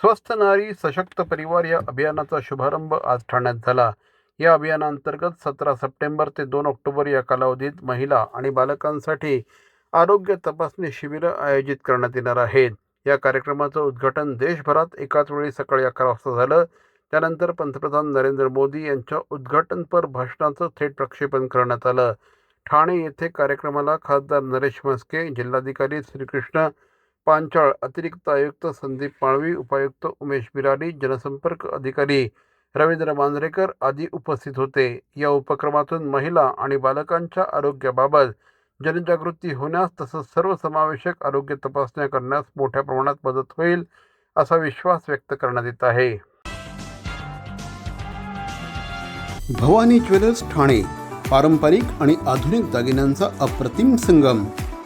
स्वस्थ नारी सशक्त परिवार या अभियानाचा शुभारंभ आज ठाण्यात झाला. या अभियानांतर्गत सतरा सप्टेंबर ते दोन ऑक्टोबर या कालावधीत महिला आणि बालकांसाठी आरोग्य तपासणी शिबिरं आयोजित करण्यात येणार आहेत. या कार्यक्रमाचं उद्घाटन देशभरात एकाच वेळी सकाळी अकरा वाजता झालं. त्यानंतर पंतप्रधान नरेंद्र मोदी यांच्या उद्घाटनपर भाषणाचं थेट प्रक्षेपण करण्यात आलं. ठाणे येथे कार्यक्रमाला खासदार नरेश म्हस्के जिल्हाधिकारी श्रीकृष्ण पांचाळ अतिरिक्त आयुक्त संदीप पाळवी उपायुक्त उमेश बिराडी जनसंपर्क अधिकारी रवींद्र मांजरेकर आदी उपस्थित होते. या उपक्रमातून महिला आणि बालकांच्या आरोग्याबाबत जनजागृती होण्यास तसंच सर्वसमावेशक आरोग्य तपासण्या करण्यास मोठ्या प्रमाणात मदत होईल असा विश्वास व्यक्त करण्यात येत आहे. भवानी ज्वेलर्स ठाणे पारंपरिक आणि आधुनिक दागिन्यांचा अप्रतिम संगम.